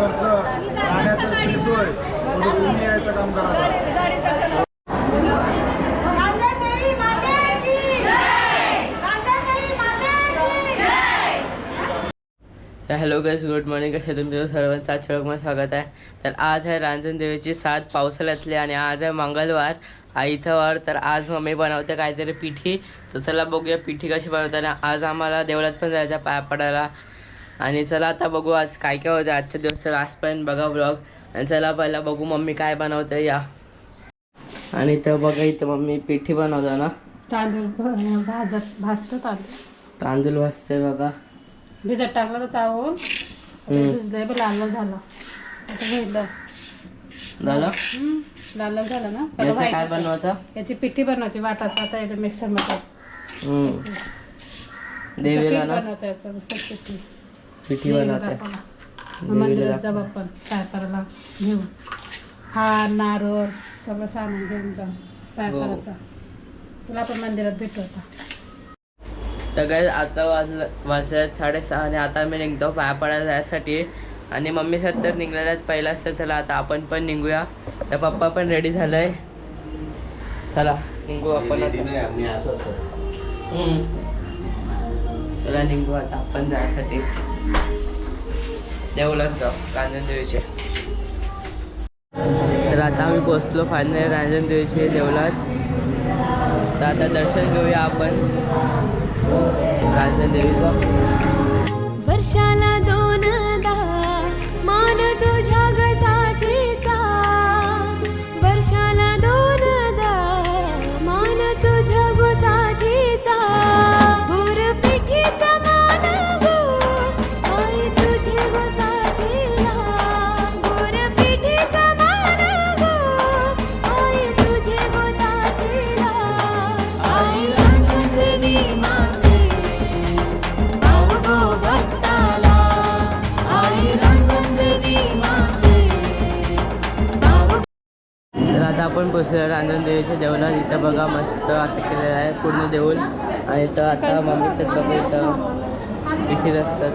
खर्च राहण्याचं फ्री सोय थोडं तुम्ही यायचं काम करा. तर हॅलो गाईज गुड मॉर्निंग कसे तुमचं सर्वांचं आज मध्ये स्वागत आहे. तर आज आहे रांजण देवीची सात पावसाळ्यातली आणि आज आहे मंगळवार आईचा वार. तर आज मम्मी बनवते काहीतरी पिठी. तर चला बघूया पिठी कशी बनवते आणि आज आम्हाला देवळात पण जायचं पाया पडायला. आणि चला आता बघू आज काय काय होतं. आजच्या दिवस तर आजपर्यंत बघा ब्लॉग आणि चला पहिला बघू मम्मी काय बनवते. या. आणि इथं बघा इथं मम्मी पिठी बनवता ना. तांदूळ भाजत भाजतं तांदूळ. तांदूळ वाजते बघा. भिजत टाकलं तर चावून. भिजलंय लाल झालं. घेतलं लाल लाल झालं ना. काय. बनवायचं? याची पिठी बनवायची आता. देवीला ना. याचं मस्त पिठी. पिठी बनवते मंदिरात करायला घेऊन. हार नारळ सगळं सामान घेऊन हो. करायचं तुला आपण मंदिरात भेटू आता. तर काय आता वाजलं वाजल्यात साडेसहा आणि आता मी निघतो पाया पडायला जायसाठी. आणि मम्मी तर निघलेल्या आहेत पहिला असतं चला आता आपण पण निघूया. तर पप्पा पण रेडी झालंय. चला निघू आपण. चला निघू आता आपण जायसाठी. देवलात जाऊ रांजण देवीचे. तर आता आम्ही पोचलो फायनल रांजण देवीचे देवलात तर आता दर्शन घेऊया आपण. रांजण बघा मस्त आता केलेलं आहे. पूर्ण देऊळ आणि तर आता मम्मी तर बघा इथं पिठी असतात.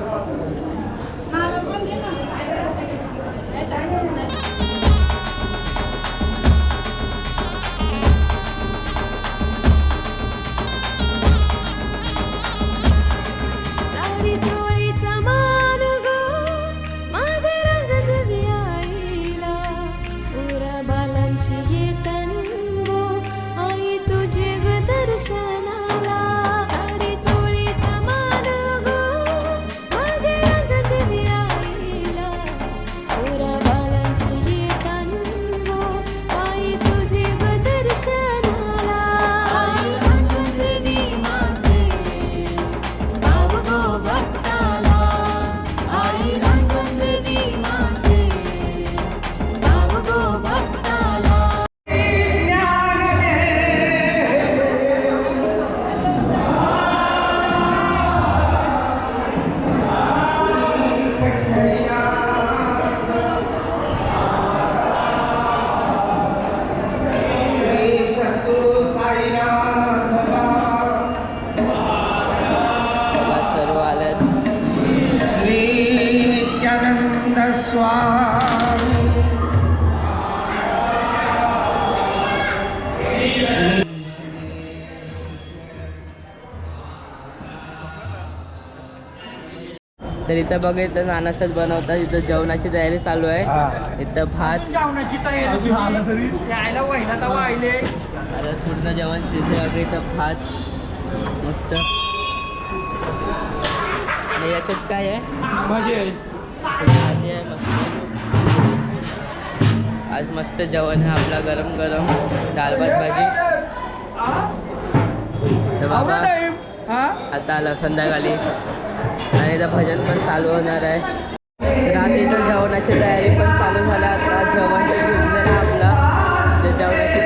तर इथं बघा इथं नानासच बनवतात. इथं जेवणाची तयारी चालू आहे. इथं भात. आता पूर्ण जेवण शिजले वगैरे इथं भात. मस्त. आणि याच्यात काय आहे? भाजी आहे. भाजी आहे मस्त. आज मस्त जेवण आहे आपला. गरम गरम दाल भात भाजी. तर बाबा आता आला संध्याकाळी. आणि आता भजन पण चालू होणार आहे. तर जेवणाची तयारी पण चालू झाल्या. आता जेवण तर शिजलेलं आपला. जेवणाची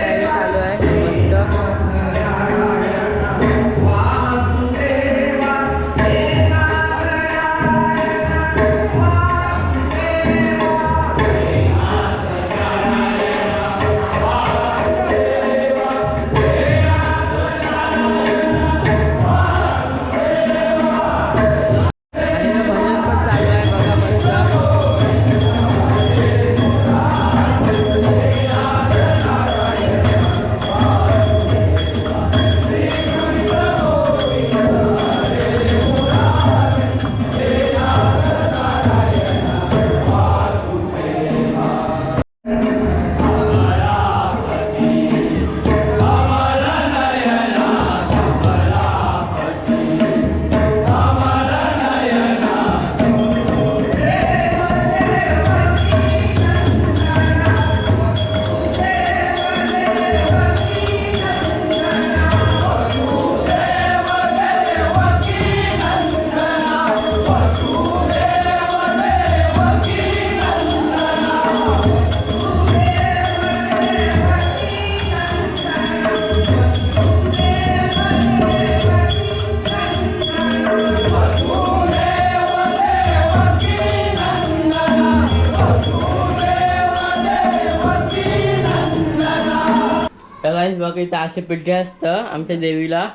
बघा इथं असे पिठे असतं आमच्या देवीला.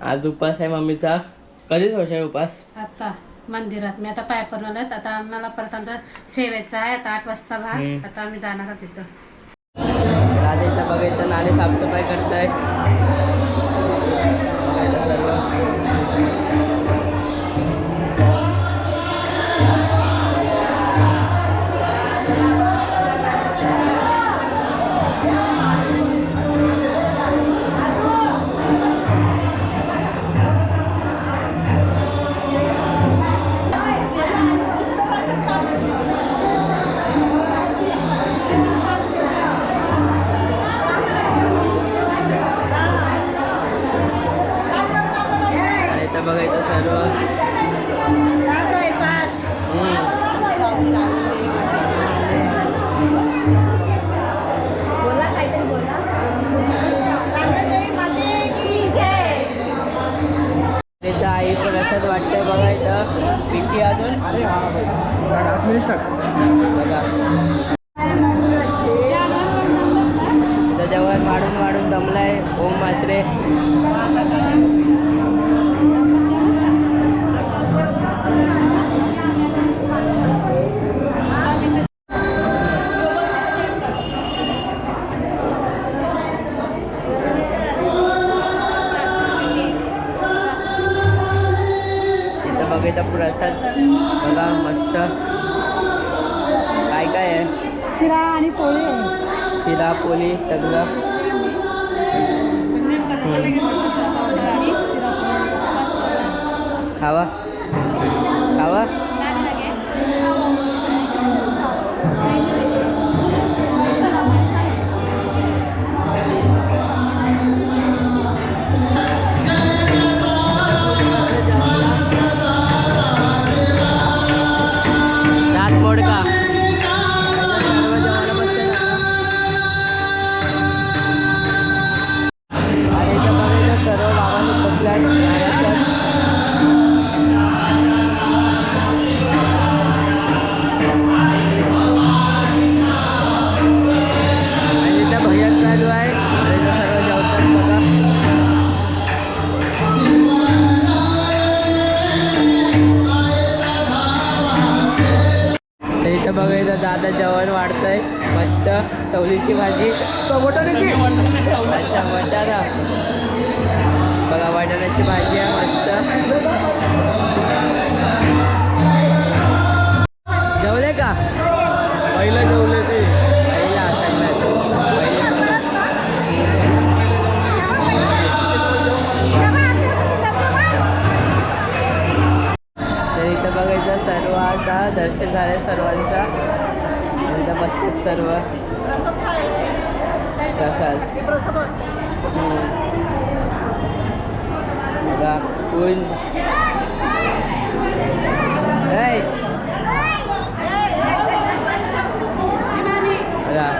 आज उपास आहे मम्मीचा. कधीच आहे उपास? आता मंदिरात. मी आता पाय पडून आता आम्हाला परत आमचा सेवेचा आहे. आता आठ वाजता भाग. आता आम्ही जाणार आहोत तिथं राजा इथं बघा इथं नाले साफसफाई करताय इथं बघा इथं सर्व आई पण असंच वाटतंय बघा इथं पिठी अजून बघा. 好啊好啊。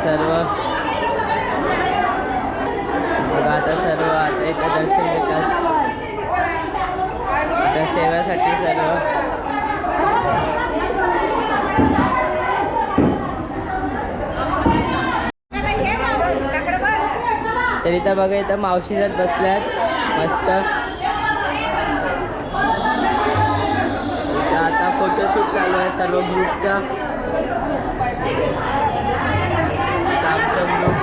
सर्व. बघा आता सर्व आता इथं दर्शन घेतात आता सेवेसाठी सर्व. तर इथं बघा इथं मावशीच्यात बसल्यात मस्त. चालू आहे सर्व ग्रुपचा. ग्रुप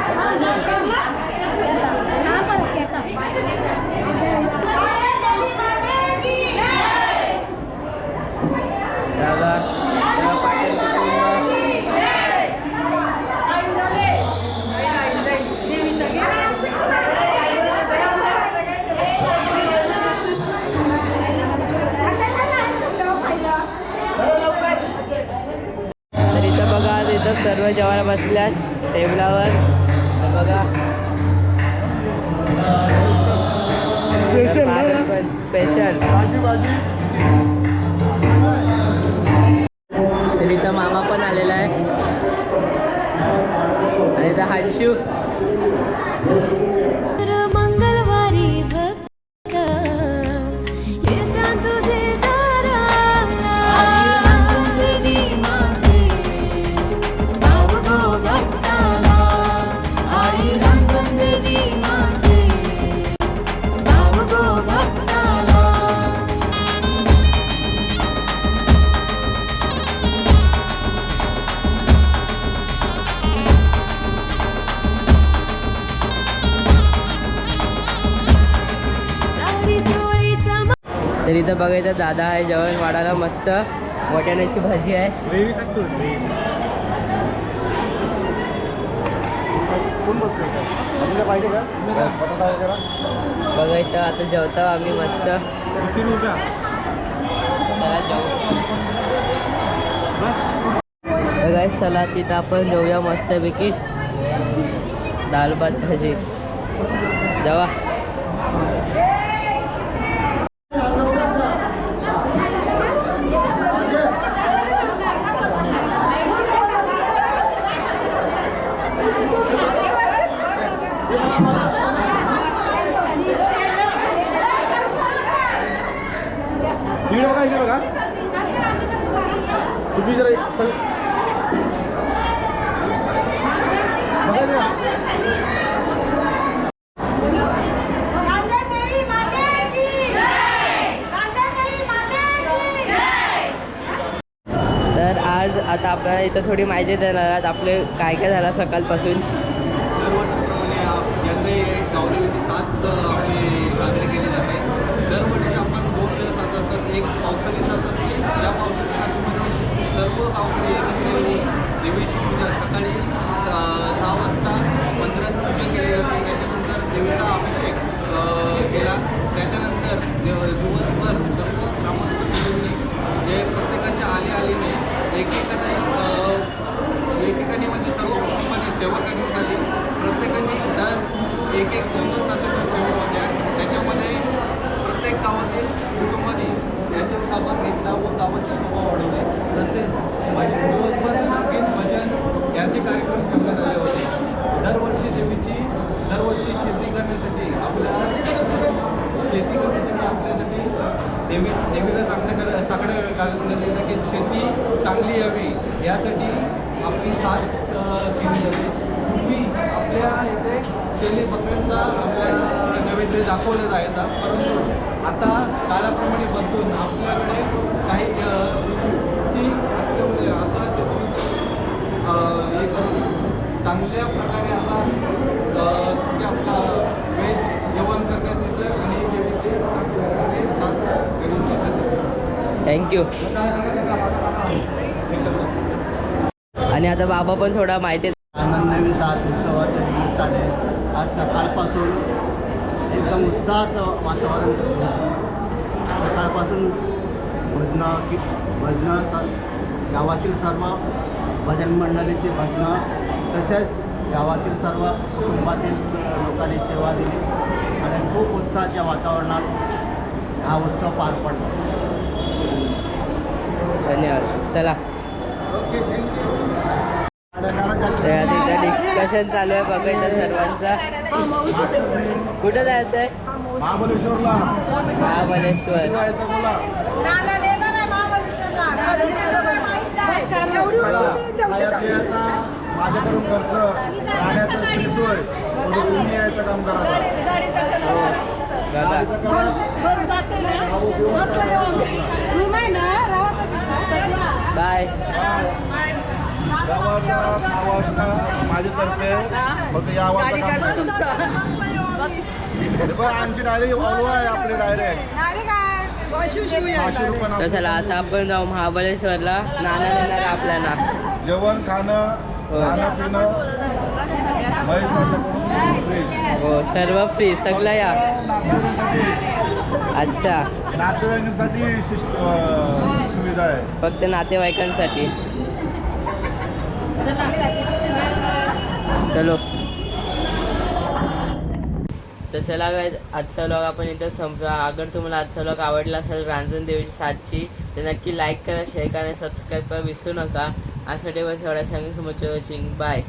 जागा तेव्हा पाटील कुटुंब तर इथं बघा इथं सर्व जेवायला बसल्यात टेबलावर. तर बघा? स्पेशल तर इथं मामा पण आलेला आहे. आणि इथं हंशू. बघायचं दादा आहे जेवण वाढायला मस्त. वाटाण्याची भाजी आहे. बघायचं आता जेवतो आम्ही मस्त. चला काय चला तिथं आपण जेऊया मस्तपैकी. दाल भात भाजी. जेवा व्हिडिओ बघा इकडे बघा तुम्ही जरा एक सग बघा जरा. रांजणदेवी मातेची जय रांजणदेवी मातेची जय तर आज आता आपल्याला इथं थोडी माहिती देणार आहात आपले काय काय झालं सकाळपासून. दरवर्षीप्रमाणे आप- यंदाही गावदेवीचे सात अ, आपले साजरे केले दरवर्षी आपण दोन जण साथ असतात एक पावसाळी साथ असते ज्या पावसाळी साथीमध्ये सर्व गावकरी एकत्र येऊन देवीची पूजा सकाळी स- सहा वाजता मंदिरात पूजा केली जाते त्याच्यानंतर देवीचा अभिषेक अ, केला. त्याच्यानंतर देव दिवसभर सर्व ग्रामस्थ मिळून जे प्रत्येकाच्या आली आलीने एकेकाची अ, एकेकाने म्हणजे सर्व कुटुंबाने सेवा करण्यात आली प्रत्येकाने दर एक एक दोन दोन तासाच्या सेवा होत्या त्याच्यामध्ये प्रत्येक गावातील कुटुंबाने याच्यात सहभाग घेतला व गावाची शोभा वाढवली तसेच भजन दिवसभर संगीत भजन याचे कार्यक्रम ठेवण्यात आले होते दरवर्षी देवीची दरवर्षी शेती करण्यासाठी आपल्या शेती करण्यासाठी आपल्यासाठी देवी सांगण्या कर घालण्यात येतं की शेती चांगली यावी यासाठी आपली साथ केली जाते. पूर्वी आपल्या इथे शेली बकऱ्यांचा आपल्या नैवेद्य दाखवला जायचा. परंतु आता काळाप्रमाणे बदलून आपल्याकडे काही ती असल्यामुळे म्हणजे आता ते हे करून चांगल्या प्रकारे आता आपला वेज जेवण करण्यात येतं आणि देवीचे चांगल्या प्रकारे साथ करून देण्यात येते थँक्यू आणि आता बाबा पण थोडा माहिती आनंदनवी साथ उत्सवाच्या निमित्ताने आज सकाळपासून एकदम उत्साहाचं वातावरण सकाळपासून भजनं की भजनं गावातील सर्व भजन मंडळीची भजनं तसेच गावातील सर्व कुटुंबातील लोकांनी सेवा दिली. आणि खूप उत्साहाच्या वातावरणात हा उत्सव पार पडला. धन्यवाद. चला. तयारी तर डिस्कशन चालू आहे. बघायचं सर्वांचा. कुठं जायचं आहे? महाबलेश्वर जायचं हो. आहे माझ्याकडून खर्च राहण्याचं सोय तुम्ही यायचं काम करा हो बघा रूम आहे ना राहत बाय गावाचा आवाजचा माझ्यातर्फे फक्त या आमची डायरेक्ट आहे आपली चला आता आपण जाऊ महाबळेश्वरला. नाना नेणार आहे आपल्याला. जेवण खाणं हो. खाणं पिणं. हो सर्व फ्री सगळं या. अच्छा. नातेवाईकांसाठी सुविधा आहे. फक्त नातेवाईकांसाठी. चलो. तर चला काय आजचा लॉग आपण इथं संपला. अगर तुम्हाला आजचा लॉग आवडला असेल रांजण देवीची सातची तर नक्की लाईक करा शेअर करा आणि सबस्क्राईब करा. विसरू नका. आजसाठी बस एवढ्या सांगून समोरच्या बाय